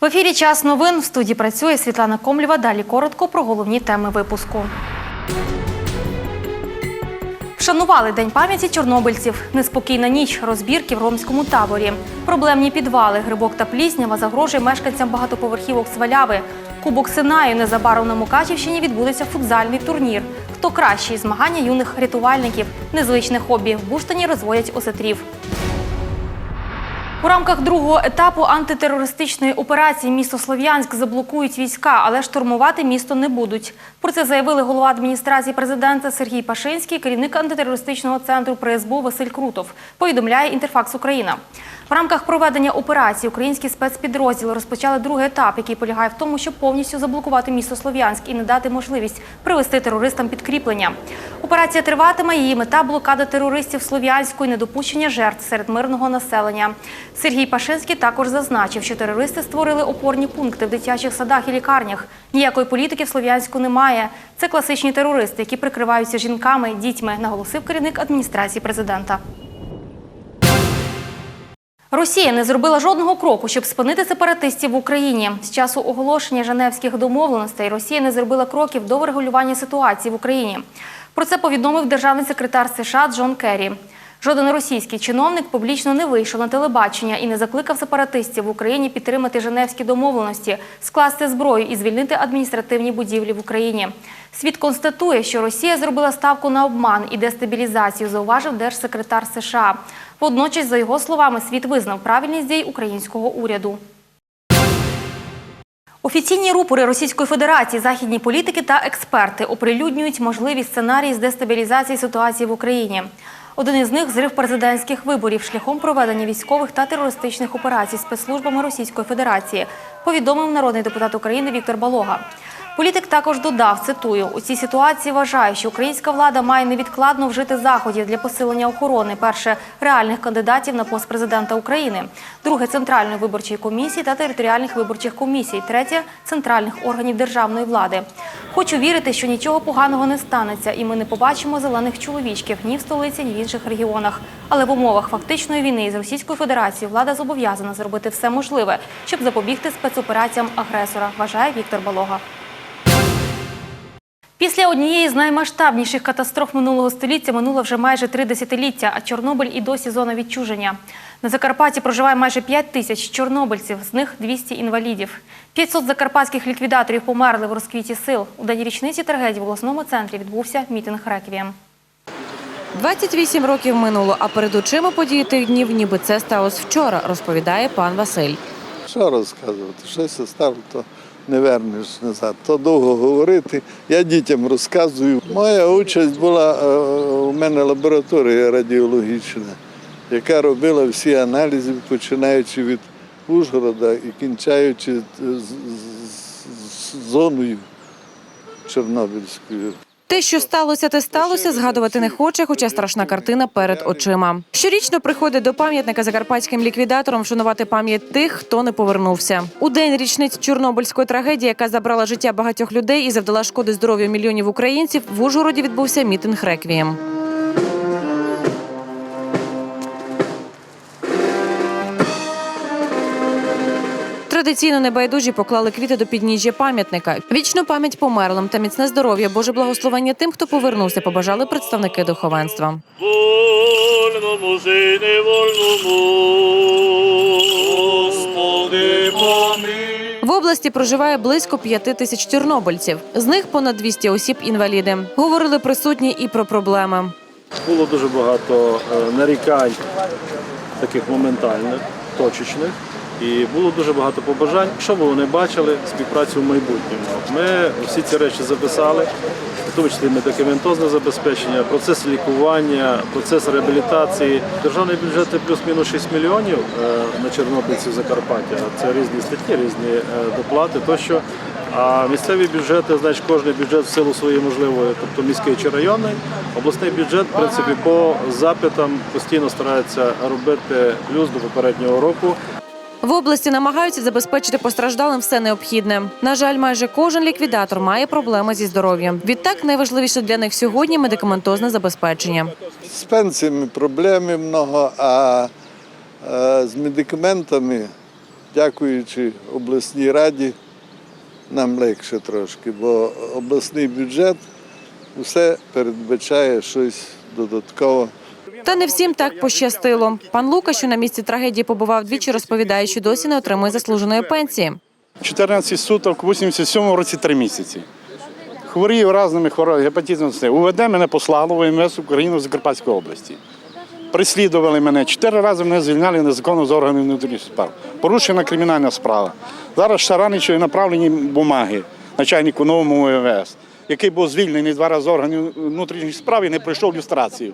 В ефірі час новин в студії працює Світлана Комлєва. Далі коротко про головні теми випуску. Вшанували День пам'яті чорнобильців. Неспокійна ніч, розбірки в ромському таборі. Проблемні підвали, грибок та пліснява загрожує мешканцям багатоповерхівок Сваляви. Кубок Синаю незабаром на Мукачівщині відбудеться футзальний турнір. Хто кращий змагання юних рятувальників? Незвичне хобі. В Буштані розводять осетрів. У рамках другого етапу антитерористичної операції місто Слов'янськ заблокують війська, але штурмувати місто не будуть. Про це заявили голова адміністрації президента Сергій Пашинський, керівник антитерористичного центру при СБУ Василь Крутов. Повідомляє Інтерфакс Україна. В рамках проведення операції українські спецпідрозділи розпочали другий етап, який полягає в тому, щоб повністю заблокувати місто Слов'янськ і не дати можливість привести терористам підкріплення. Операція триватиме. Її мета блокада терористів Слов'янську і недопущення жертв серед мирного населення. Сергій Пашинський також зазначив, що терористи створили опорні пункти в дитячих садах і лікарнях. Ніякої політики в Слов'янську немає. Це класичні терористи, які прикриваються жінками, дітьми, наголосив керівник адміністрації президента. Росія не зробила жодного кроку, щоб спинити сепаратистів в Україні. З часу оголошення Женевських домовленостей Росія не зробила кроків до врегулювання ситуації в Україні. Про це повідомив державний секретар США Джон Керрі. Жоден російський чиновник публічно не вийшов на телебачення і не закликав сепаратистів в Україні підтримати Женевські домовленості, скласти зброю і звільнити адміністративні будівлі в Україні. Світ констатує, що Росія зробила ставку на обман і дестабілізацію, зауважив держсекретар США. Водночас, за його словами, світ визнав правильність дій українського уряду. Офіційні рупори Російської Федерації, західні політики та експерти оприлюднюють можливі сценарії з дестабілізації ситуації в Україні. Один із них зрив президентських виборів шляхом проведення військових та терористичних операцій спецслужбами Російської Федерації, повідомив народний депутат України Віктор Балога. Політик також додав, цитую, у цій ситуації вважаю, що українська влада має невідкладно вжити заходів для посилення охорони перше реальних кандидатів на пост президента України, друге центральної виборчої комісії та територіальних виборчих комісій, третє центральних органів державної влади. Хочу вірити, що нічого поганого не станеться, і ми не побачимо зелених чоловічків ні в столиці, ні в інших регіонах. Але в умовах фактичної війни з Російською Федерацією влада зобов'язана зробити все можливе, щоб запобігти спецопераціям агресора, вважає Віктор Балога. Після однієї з наймасштабніших катастроф минулого століття минуло вже майже три десятиліття, а Чорнобиль і досі зона відчуження. На Закарпатті проживає майже 5 тисяч чорнобильців, з них 200 інвалідів. 500 закарпатських ліквідаторів померли в розквіті сил. У день річниці трагедії в обласному центрі відбувся мітинг реквієм. 28 років минуло, а перед очима події тих днів, ніби це сталося вчора, розповідає пан Василь. Що розказувати? Щось став, то не вернеш назад. То довго говорити. Я дітям розказую. Моя участь була е, у мене лабораторія радіологічна, яка робила всі аналізи, починаючи від Ужгорода і кінчаючи з зоною Чорнобильською. Те, що сталося, те сталося, згадувати не хоче, хоча страшна картина перед очима. Щорічно приходить до пам'ятника закарпатським ліквідатором вшанувати пам'ять тих, хто не повернувся. У день річниць Чорнобильської трагедії, яка забрала життя багатьох людей і завдала шкоди здоров'ю мільйонів українців, в Ужгороді відбувся мітинг реквієм. Традиційно небайдужі поклали квіти до підніжжя пам'ятника. Вічну пам'ять померлим та міцне здоров'я, Боже благословення тим, хто повернувся, побажали представники духовенства. вольному. Господи, помилуй. В області проживає близько п'яти тисяч чорнобильців. З них понад 200 осіб інваліди. Говорили присутні і про проблеми. Було дуже багато е, нарікань, таких моментальних, точечних. І було дуже багато побажань, що би вони бачили співпрацю в майбутньому. Ми всі ці речі записали, в тому числі медикаментозне забезпечення, процес лікування, процес реабілітації. Державний бюджет плюс-мінус 6 мільйонів е, на чорнобильців Закарпаття. Це різні статті, різні е, доплати тощо. А місцеві бюджети, значить, кожен бюджет в силу своєї можливої, тобто міський чи районний, обласний бюджет, в принципі, по запитам постійно старається робити плюс до попереднього року. В області намагаються забезпечити постраждалим все необхідне. На жаль, майже кожен ліквідатор має проблеми зі здоров'ям. Відтак найважливіше для них сьогодні медикаментозне забезпечення. З пенсіями проблеми много, а е, з медикаментами дякуючи обласній раді, нам легше трошки, бо обласний бюджет все передбачає щось додатково. Та не всім так пощастило. Пан Лука, що на місці трагедії побував двічі, розповідає, що досі не отримує заслуженої пенсії. 14 суток, в 87 році 3 місяці. Хворів різними хворобами, гепатитом С. УВД мене послало в МВС Україну в Закарпатської області. Прислідували мене. Чотири рази мене звільняли незаконно з органів внутрішніх справ. Порушена кримінальна справа. Зараз Шараничеві направлені бумаги начальнику новому МВС, який був звільнений два рази з органів внутрішніх справ і не пройшов люстрацію.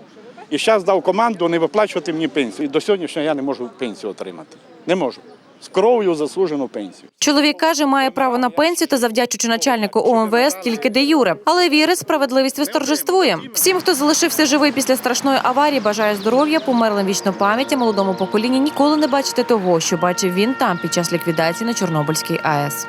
І зараз дав команду не виплачувати мені пенсію. І до сьогоднішнього я не можу пенсію отримати. Не можу. З кров'ю заслужену пенсію. Чоловік каже, має право на пенсію та завдячуючи начальнику ОМВС тільки де юре, але вірить, справедливість восторжествує. Всім, хто залишився живий після страшної аварії, бажає здоров'я, померлим вічно пам'ять, молодому поколінні ніколи не бачити того, що бачив він там під час ліквідації на Чорнобильській АЕС.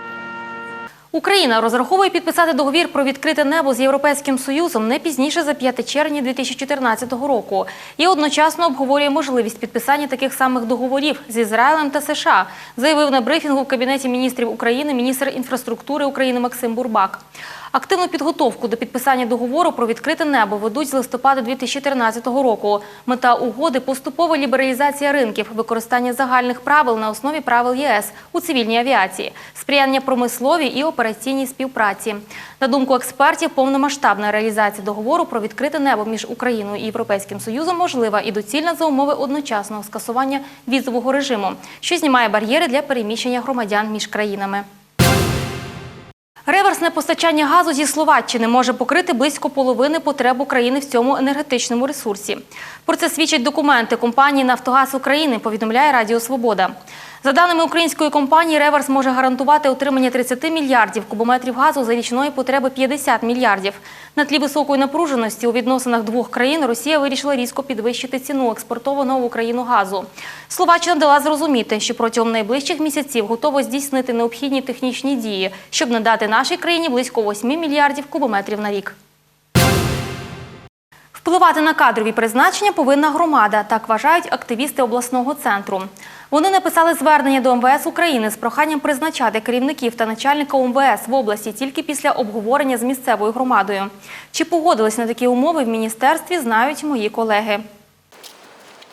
Україна розраховує підписати договір про відкрите небо з Європейським Союзом не пізніше за 5 червня 2014 року і одночасно обговорює можливість підписання таких самих договорів з Ізраїлем та США, заявив на брифінгу в Кабінеті міністрів України міністр інфраструктури України Максим Бурбак. Активну підготовку до підписання договору про відкрите небо ведуть з листопада 2013 року. Мета угоди поступова лібералізація ринків, використання загальних правил на основі правил ЄС у цивільній авіації, сприяння промисловій і операційній співпраці. На думку експертів, повномасштабна реалізація договору про відкрите небо між Україною і Європейським Союзом можлива і доцільна за умови одночасного скасування візового режиму, що знімає бар'єри для переміщення громадян між країнами. Реверсне постачання газу зі Словаччини може покрити близько половини потреб України в цьому енергетичному ресурсі. Про це свідчать документи компанії Нафтогаз України, повідомляє Радіо Свобода. За даними української компанії, Реверс може гарантувати отримання 30 мільярдів кубометрів газу за річної потреби 50 мільярдів. На тлі високої напруженості у відносинах двох країн Росія вирішила різко підвищити ціну експортованого в Україну газу. Словаччина дала зрозуміти, що протягом найближчих місяців готова здійснити необхідні технічні дії, щоб надати нашій країні близько 8 мільярдів кубометрів на рік. Впливати на кадрові призначення повинна громада, так вважають активісти обласного центру. Вони написали звернення до МВС України з проханням призначати керівників та начальника МВС в області тільки після обговорення з місцевою громадою. Чи погодились на такі умови в міністерстві, знають мої колеги.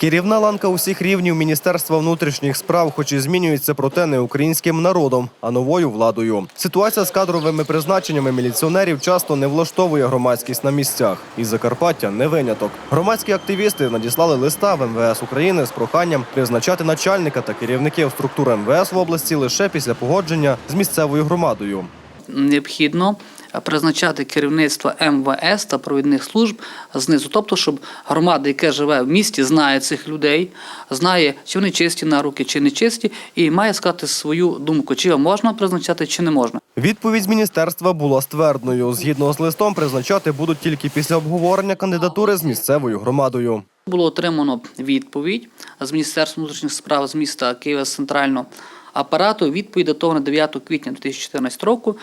Керівна ланка усіх рівнів Міністерства внутрішніх справ, хоч і змінюється, проте не українським народом, а новою владою. Ситуація з кадровими призначеннями міліціонерів часто не влаштовує громадськість на місцях. І Закарпаття не виняток. Громадські активісти надіслали листа в МВС України з проханням призначати начальника та керівників структур МВС в області лише після погодження з місцевою громадою. необхідно призначати керівництво МВС та провідних служб знизу. Тобто, щоб громада, яка живе в місті, знає цих людей, знає, чи вони чисті на руки, чи не чисті, і має сказати свою думку, чи його можна призначати, чи не можна. Відповідь з міністерства була ствердною. Згідно з листом, призначати будуть тільки після обговорення кандидатури з місцевою громадою. Було отримано відповідь з Міністерства внутрішніх справ з міста Києва з центрального апарату. Відповідь датована 9 квітня 2014 року,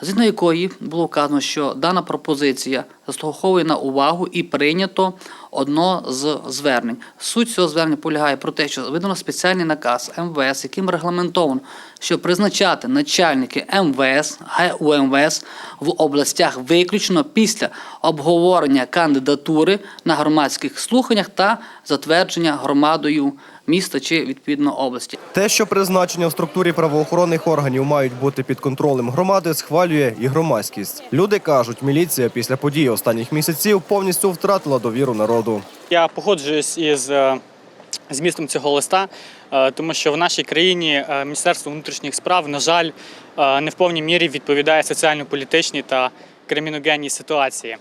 згідно якої було вказано, що дана пропозиція заслуговує на увагу і прийнято одно з звернень. Суть цього звернення полягає про те, що видано спеціальний наказ МВС, яким регламентовано, що призначати начальники МВС, ГУМВС в областях виключно після обговорення кандидатури на громадських слуханнях та затвердження громадою міста чи відповідно області. Те, що призначення в структурі правоохоронних органів мають бути під контролем громади, схвалює і громадськість. Люди кажуть, міліція після подій останніх місяців повністю втратила довіру народу. Я погоджуюсь із е, змістом цього листа, е, тому що в нашій країні е, Міністерство внутрішніх справ, на жаль, не в повній мірі відповідає соціально-політичній та криміногенній ситуації.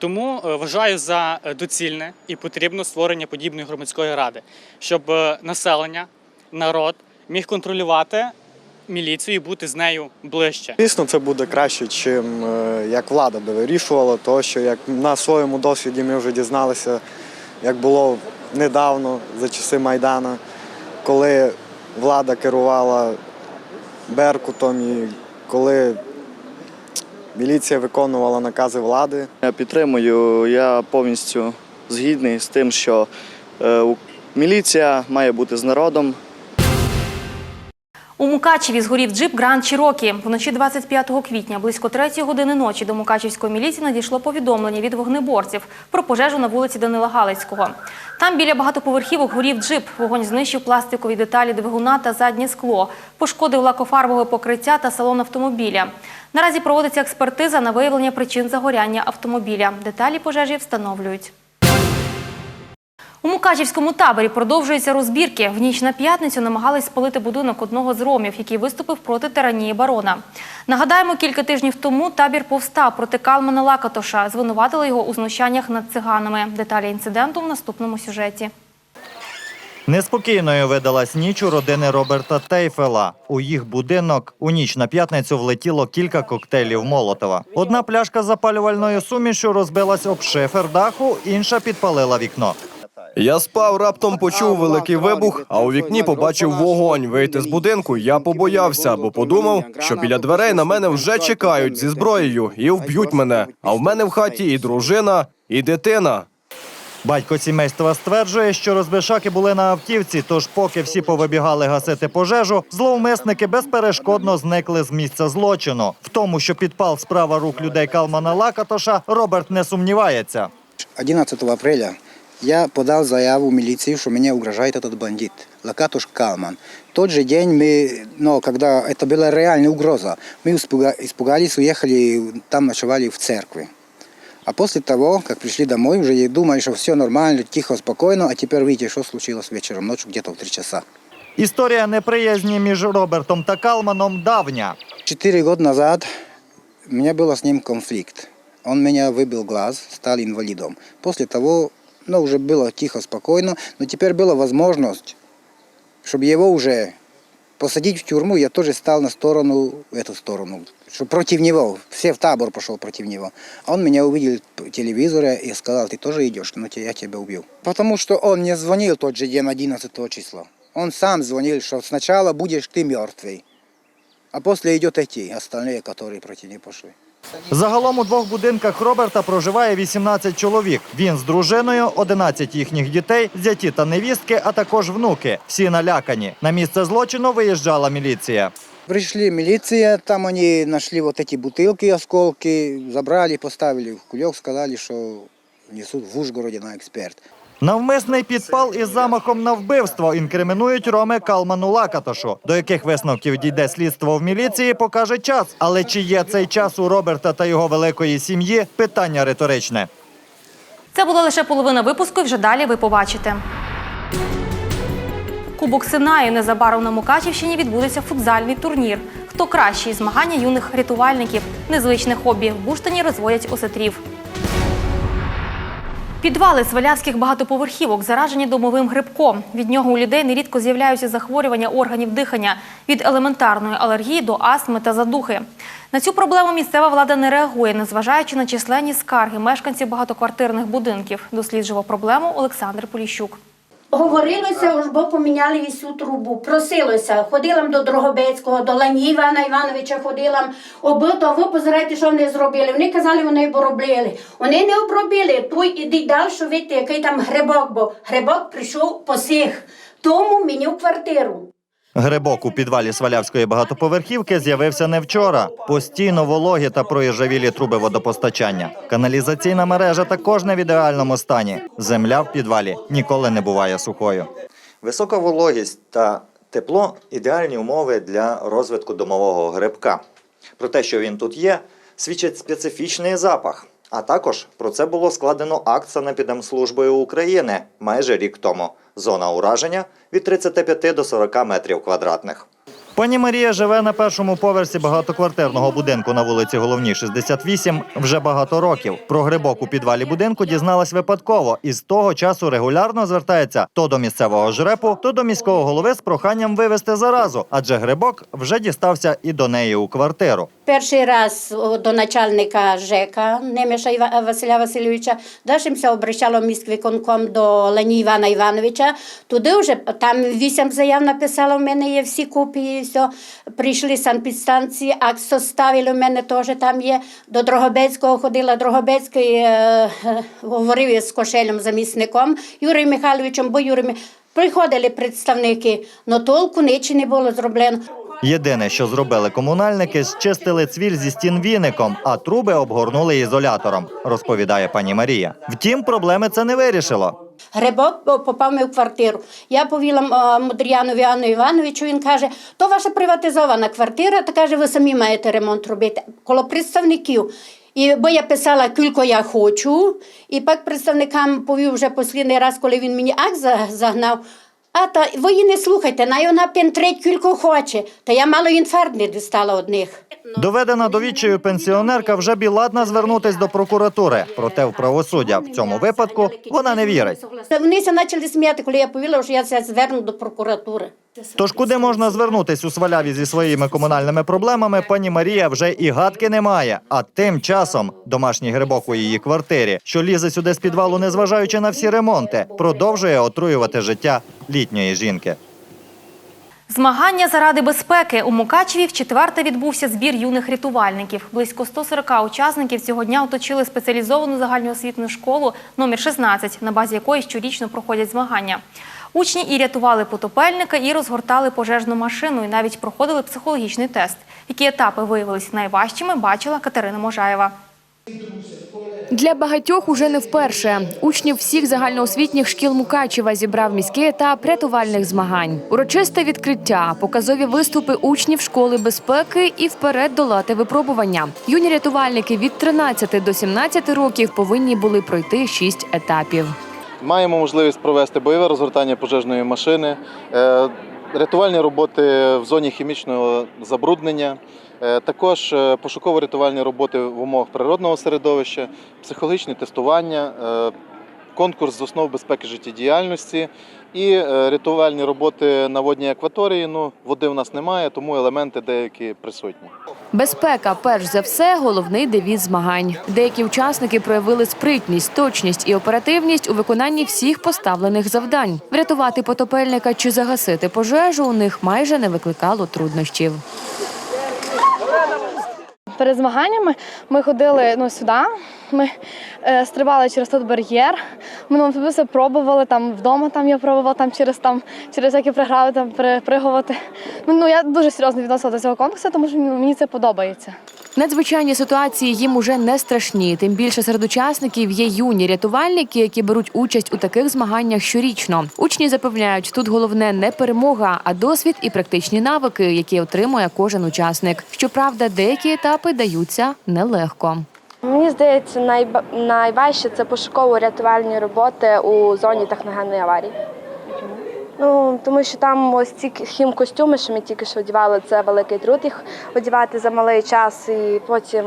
Тому е, вважаю за е, доцільне і потрібно створення подібної громадської ради, щоб е, населення, народ міг контролювати міліцію і бути з нею ближче. Звісно, це буде краще, чим як влада би вирішувала, тому що як на своєму досвіді ми вже дізналися, як було недавно за часи Майдана, коли влада керувала Беркутом і коли міліція виконувала накази влади. Я підтримую, я повністю згідний з тим, що е, міліція має бути з народом, У Мукачеві згорів джип Гранд Чірокі. Вночі 25 квітня, близько 3 години ночі до Мукачівської міліції надійшло повідомлення від вогнеборців про пожежу на вулиці Данила Галицького. Там біля багатоповерхівок горів джип. Вогонь знищив пластикові деталі двигуна та заднє скло, пошкодив лакофарбове покриття та салон автомобіля. Наразі проводиться експертиза на виявлення причин загоряння автомобіля. Деталі пожежі встановлюють. У Мукачівському таборі продовжуються розбірки. В ніч на п'ятницю намагались спалити будинок одного з ромів, який виступив проти тиранії барона. Нагадаємо, кілька тижнів тому табір повстав проти Калмана Лакатоша. Звинуватили його у знущаннях над циганами. Деталі інциденту в наступному сюжеті. Неспокійною видалась ніч у родини Роберта Тейфела. У їх будинок у ніч на п'ятницю влетіло кілька коктейлів Молотова. Одна пляшка запалювальною сумішю розбилась об шифер даху, інша підпалила вікно. Я спав, раптом почув великий вибух, а у вікні побачив вогонь. Вийти з будинку я побоявся, бо подумав, що біля дверей на мене вже чекають зі зброєю і вб'ють мене. А в мене в хаті і дружина, і дитина. Батько сімейства стверджує, що розбишаки були на автівці, тож поки всі повибігали гасити пожежу, зловмисники безперешкодно зникли з місця злочину. В тому, що підпал справа рук людей Калмана Лакатоша, Роберт не сумнівається. 11 апреля я подал заяву в милицию, что мне угрожает этот бандит, Лакатуш Калман. В тот же день мы, но когда это была реальная угроза, мы испуга- испугались, уехали, там ночевали в церкви. А после того, как пришли домой, уже думали, что все нормально, тихо, спокойно, а теперь видите, что случилось вечером, ночью где-то в 3 часа. Історія неприязні між Робертом та Калманом давня. Четыре года назад у меня был с ним конфликт. Он меня выбил глаз, стал инвалидом. После того, ну, уже было тихо, спокойно, но теперь была возможность, чтобы его уже посадить в тюрьму, я тоже стал на сторону, в эту сторону, что против него, все в табор пошел против него. А он меня увидел по телевизоре и сказал, ты тоже идешь, ну те- я тебя убью. Потому что он мне звонил тот же день, 11 числа. Он сам звонил, что сначала будешь ты мертвый, а после идет эти, остальные, которые против него пошли. Загалом у двох будинках Роберта проживає 18 чоловік. Він з дружиною, 11 їхніх дітей, зяті та невістки, а також внуки. Всі налякані. На місце злочину виїжджала міліція. Пришли милиция, там они нашли вот эти бутылки, осколки, забрали, поставили в кулек, сказали, что несут в Ужгороде на эксперт. Навмисний підпал із замахом на вбивство інкримінують Роми Калману Лакатошу. До яких висновків дійде слідство в міліції, покаже час. Але чи є цей час у Роберта та його великої сім'ї? Питання риторичне. Це була лише половина випуску. і Вже далі ви побачите. Кубок Синаю незабаром на Мукачівщині відбудеться футзальний турнір. Хто кращий змагання юних рятувальників, незвичне хобі. В Буштині розводять осетрів. Підвали свалявських багатоповерхівок заражені домовим грибком. Від нього у людей нерідко з'являються захворювання органів дихання від елементарної алергії до астми та задухи. На цю проблему місцева влада не реагує, незважаючи на численні скарги мешканців багатоквартирних будинків. Досліджував проблему Олександр Поліщук. Говорилося, уж бо поміняли всю трубу. Просилося. Ходила до Дрогобецького, до Лані Івана Івановича ходила. Обито, ви позирайте, що вони зробили. Вони казали, вони обробили. Вони не обробили. Той іди далі, видите, який там грибок, бо грибок прийшов посих. Тому мені квартиру. Грибок у підвалі Свалявської багатоповерхівки з'явився не вчора. Постійно вологі та проїжджавілі труби водопостачання. Каналізаційна мережа також не в ідеальному стані. Земля в підвалі ніколи не буває сухою. Висока вологість та тепло ідеальні умови для розвитку домового грибка. Про те, що він тут є, свідчить специфічний запах. А також про це було складено акт Санепідемслужбою України майже рік тому. Зона ураження від 35 до 40 метрів квадратних. Пані Марія живе на першому поверсі багатоквартирного будинку на вулиці Головній, 68 вже багато років. Про грибок у підвалі будинку дізналась випадково і з того часу регулярно звертається то до місцевого жрепу, то до міського голови з проханням вивезти заразу, адже грибок вже дістався і до неї у квартиру. Перший раз до начальника ЖЕКа Немеша Іва- Василя Васильовича, се обращало міськвиконком до Лені Івана Івановича. Туди вже там вісім заяв написало, в мене є всі копії, все. Прийшли санпідстанції, акт составили, в мене теж там є. До Дрогобецького ходила, Дрогобецький е, е, говорив з кошелем замісником Юрієм Михайловичем, бо Юрій Приходили представники, але толку нічого не було зроблено. Єдине, що зробили комунальники, зчистили цвіль зі стін віником, а труби обгорнули ізолятором, розповідає пані Марія. Втім, проблеми це не вирішило. Грибок попав ми в квартиру. Я повіла Мудріянові Анну Івановичу, він каже, то ваша приватизована квартира, то каже, ви самі маєте ремонт робити. Коло представників. І, бо я писала, кілько я хочу, і пак представникам повів вже останній раз, коли він мені акт загнав. А то ви її не слухайте, на вона пентрить кілько хоче. Та я мало інфаркт не дістала одних. Доведена до відчаю пенсіонерка вже біладна звернутись до прокуратури. Проте в правосуддя в цьому випадку вона не вірить. Вони почали сміяти, коли я повіла, що я це зверну до прокуратури. Тож куди можна звернутись у сваляві зі своїми комунальними проблемами, пані Марія вже і гадки не має. А тим часом домашній грибок у її квартирі, що лізе сюди з підвалу, незважаючи на всі ремонти, продовжує отруювати життя літньої жінки. Змагання заради безпеки у Мукачеві в четверте відбувся збір юних рятувальників. Близько 140 учасників цього дня оточили спеціалізовану загальноосвітну школу номер 16, на базі якої щорічно проходять змагання. Учні і рятували потопельника, і розгортали пожежну машину, і навіть проходили психологічний тест. Які етапи виявилися найважчими, бачила Катерина Можаєва. Для багатьох уже не вперше. Учнів всіх загальноосвітніх шкіл Мукачева зібрав міський етап рятувальних змагань. Урочисте відкриття, показові виступи учнів школи безпеки і вперед долати випробування. Юні рятувальники від 13 до 17 років повинні були пройти шість етапів. Маємо можливість провести бойове розгортання пожежної машини, е, рятувальні роботи в зоні хімічного забруднення, е, також е, пошуково-рятувальні роботи в умовах природного середовища, психологічні тестування, конкурс з основ безпеки життєдіяльності і е, рятувальні роботи на водній акваторії. Ну, води в нас немає, тому елементи деякі присутні. Безпека, перш за все, головний девіз змагань. Деякі учасники проявили спритність, точність і оперативність у виконанні всіх поставлених завдань. Врятувати потопельника чи загасити пожежу у них майже не викликало труднощів. Перед змаганнями ми ходили ну, сюди, ми е, стрибали через тут бар'єр. Ми ну, все пробували там вдома. Там я пробувала там через там через які приграви там перепригувати. Ну, ну я дуже серйозно відносила до цього конкурсу, тому що мені це подобається. Надзвичайні ситуації їм уже не страшні. Тим більше серед учасників є юні рятувальники, які беруть участь у таких змаганнях щорічно. Учні запевняють, тут головне не перемога, а досвід і практичні навики, які отримує кожен учасник. Щоправда, деякі етапи даються нелегко. Мені здається, найважче це пошуково-рятувальні роботи у зоні техногенної аварії. Ну, тому що там ось ці хімкостюми, що ми тільки що одягали, це великий труд їх одягати за малий час і потім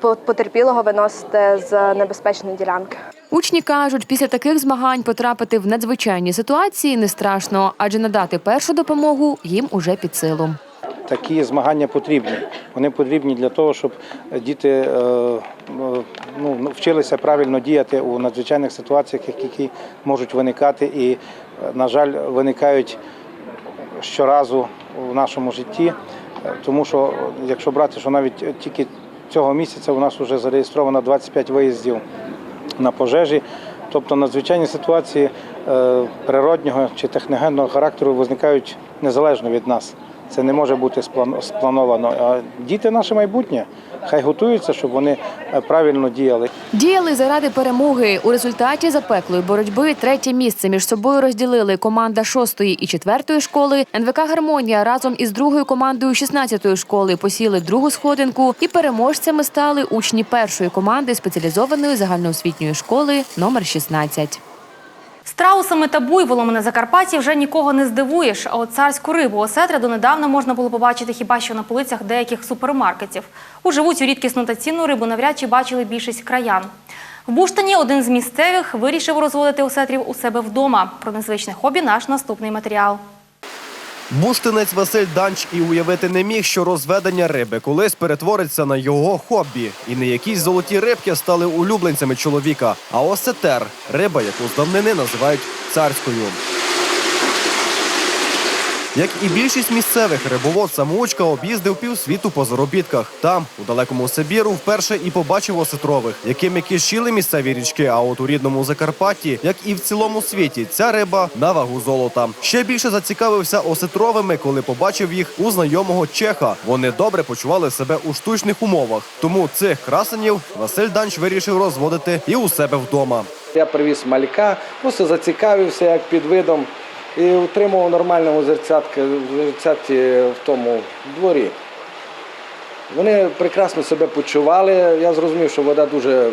потерпілого виносити з небезпечної ділянки. Учні кажуть, після таких змагань потрапити в надзвичайні ситуації не страшно, адже надати першу допомогу їм уже під силу. Такі змагання потрібні. Вони потрібні для того, щоб діти е, е, ну, вчилися правильно діяти у надзвичайних ситуаціях, які можуть виникати і, на жаль, виникають щоразу в нашому житті. Тому що, якщо брати, що навіть тільки цього місяця у нас вже зареєстровано 25 виїздів на пожежі. Тобто надзвичайні ситуації е, природнього чи техногенного характеру виникають незалежно від нас. Це не може бути сплан- сплановано. А діти наше майбутнє. Хай готуються, щоб вони е, правильно діяли. Діяли заради перемоги. У результаті запеклої боротьби третє місце між собою розділили команда шостої і четвертої школи. НВК Гармонія разом із другою командою 16-ї школи посіли другу сходинку, і переможцями стали учні першої команди спеціалізованої загальноосвітньої школи номер 16. Страусами та буйволами на Закарпатті вже нікого не здивуєш. А от царську рибу осетра донедавна можна було побачити хіба що на полицях деяких супермаркетів. Уживу цю рідкісну та цінну рибу навряд чи бачили більшість краян. В Буштані один з місцевих вирішив розводити осетрів у себе вдома. Про незвичне хобі наш наступний матеріал. Буштинець Василь Данч і уявити не міг, що розведення риби колись перетвориться на його хобі. І не якісь золоті рибки стали улюбленцями чоловіка, а осетер риба, яку з давнини називають царською. Як і більшість місцевих, рибовод самоучка об'їздив півсвіту по заробітках. Там, у далекому Сибіру, вперше і побачив осетрових, якими кишіли місцеві річки. А от у рідному Закарпатті, як і в цілому світі, ця риба на вагу золота. Ще більше зацікавився осетровими, коли побачив їх у знайомого чеха. Вони добре почували себе у штучних умовах. Тому цих красенів Василь Данч вирішив розводити і у себе вдома. Я привіз малька, просто зацікавився як під видом і утримував нормальному зерцятки, зерцяті в тому дворі. Вони прекрасно себе почували. Я зрозумів, що вода дуже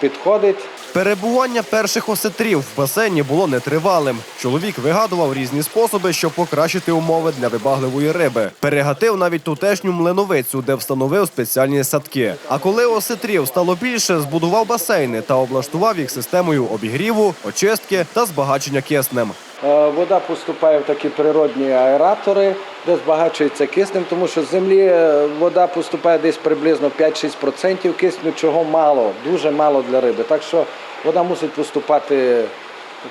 підходить. Перебування перших осетрів в басейні було нетривалим. Чоловік вигадував різні способи, щоб покращити умови для вибагливої риби. Перегатив навіть тутешню млиновицю, де встановив спеціальні садки. А коли осетрів стало більше, збудував басейни та облаштував їх системою обігріву, очистки та збагачення киснем. Е, Вода поступає в такі природні аератори, де збагачується киснем, тому що з землі е, вода поступає десь приблизно 5-6% кисню, чого мало, дуже мало для риби. Так що вода мусить поступати,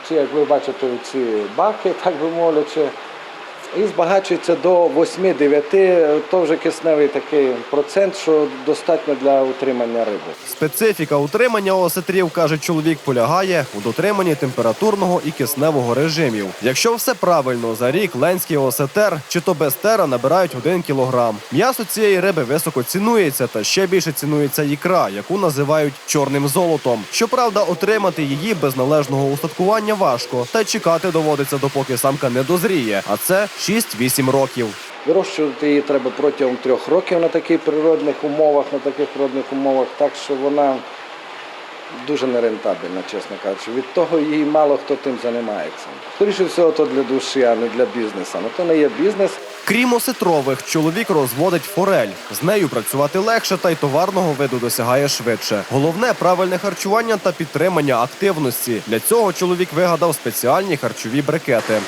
як ви бачите, ці баки, так би мовлячи, і збагачується до 8-9, то вже кисневий такий процент, що достатньо для утримання риби. Специфіка утримання осетрів, каже чоловік, полягає у дотриманні температурного і кисневого режимів. Якщо все правильно, за рік ленський осетер чи то без тера набирають 1 кілограм. М'ясо цієї риби високо цінується, та ще більше цінується ікра, яку називають чорним золотом. Щоправда, отримати її без належного устаткування важко, та чекати доводиться, допоки самка не дозріє. А це 6-8 років. Вирощувати її треба протягом трьох років на таких природних умовах, на таких природних умовах, так що вона дуже нерентабельна, чесно кажучи. Від того її мало хто тим займається. Скоріше всього, то для душі, а не для бізнесу. Ну то не є бізнес. Крім осетрових, чоловік розводить форель. З нею працювати легше та й товарного виду досягає швидше. Головне правильне харчування та підтримання активності. Для цього чоловік вигадав спеціальні харчові брикети.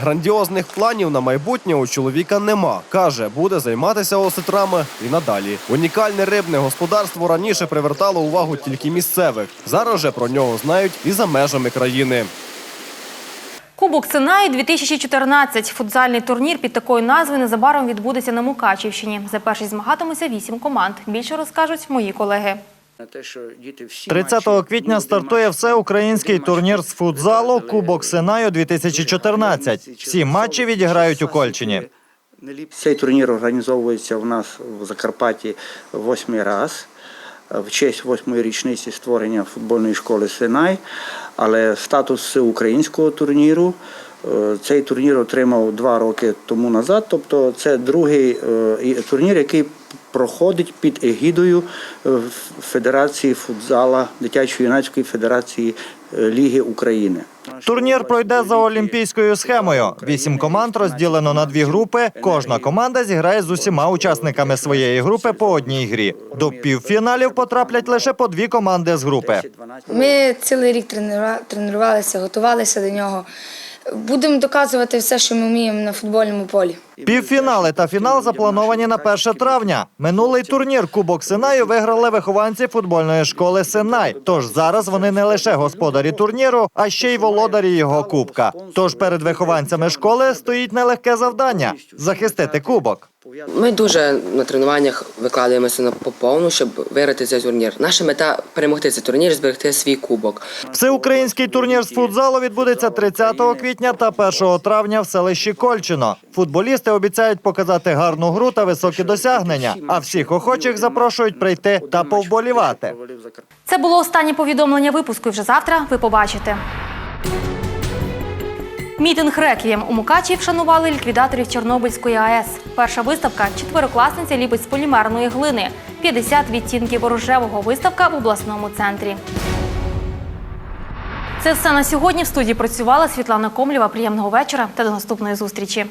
Грандіозних планів на майбутнє у чоловіка нема. Каже, буде займатися осетрами і надалі. Унікальне рибне господарство раніше привертало увагу тільки місцевих. Зараз же про нього знають і за межами країни. Кубок Синаю 2014. Футзальний турнір під такою назвою незабаром відбудеться на Мукачівщині. За першість змагатимуться вісім команд. Більше розкажуть мої колеги. 30 квітня стартує всеукраїнський турнір з футзалу Кубок Синаю 2014. Всі матчі відіграють у Кольчині. Цей турнір організовується у нас в Закарпатті восьмий раз в честь восьмої річниці створення футбольної школи Синай. Але статус українського турніру е, цей турнір отримав два роки тому назад. Тобто це другий е, турнір, який проходить під егідою е, Федерації футзала Дитячої юнацької федерації е, Ліги України. Турнір пройде за олімпійською схемою. Вісім команд розділено на дві групи. Кожна команда зіграє з усіма учасниками своєї групи по одній грі. До півфіналів потраплять лише по дві команди з групи. Ми цілий рік тренува- тренувалися, готувалися до нього. Будемо доказувати все, що ми вміємо на футбольному полі. Півфінали та фінал заплановані на 1 травня. Минулий турнір Кубок Синаю виграли вихованці футбольної школи Синай. Тож зараз вони не лише господарі турніру, а ще й володарі його кубка. Тож перед вихованцями школи стоїть нелегке завдання захистити кубок. Ми дуже на тренуваннях викладаємося на поповну, щоб виграти цей турнір. Наша мета перемогти цей турнір, зберегти свій кубок. Всеукраїнський турнір з футзалу відбудеться 30 квітня та 1 травня в селищі Кольчино. Футболісти обіцяють показати гарну гру та високі досягнення. А всіх охочих запрошують прийти та повболівати. Це було останнє повідомлення випуску. і Вже завтра ви побачите. Мітинг реквієм у Мукачі вшанували ліквідаторів Чорнобильської АЕС. Перша виставка четверокласниця ліпить з полімерної глини. 50 відтінків рожевого виставка в обласному центрі. Це все на сьогодні. В студії працювала Світлана Комлєва. Приємного вечора та до наступної зустрічі.